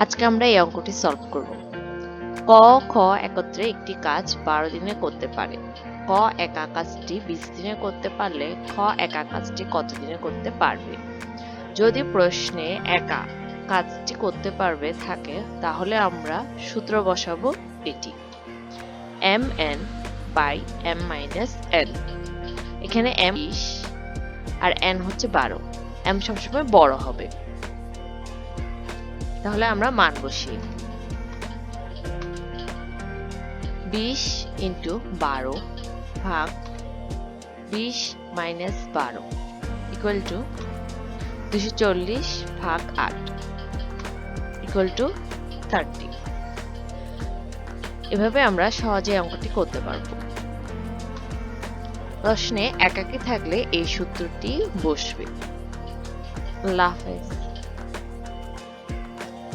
আজকে আমরা এই অঙ্কটি সলভ করব। ক, খ একত্রে একটি কাজ বারো দিনে করতে পারে। ক একা কাজটি বিশ দিনে করতে পারলে খ একা কাজটি কত দিনে করতে পারবে? যদি প্রশ্নে একা কাজটি করতে পারবে থাকে, তাহলে আমরা সূত্র বসাবো এটি। M N by M minus N এখানে এম আর এন হচ্ছে বারো। এম সবসময় বড় হবে। তাহলে আমরা মান বসি বিশ ইন্টু বারো ভাগ বিশ মাইনাস বারো ইকুয়াল টু দুশো চল্লিশ ভাগ আট ইকুয়াল টু থার্টি এভাবে আমরা সহজে অঙ্কটি করতে পারব। প্রশ্নে একাকি থাকলে এই সূত্রটি বসবে। আল্লাহ হাফেজ।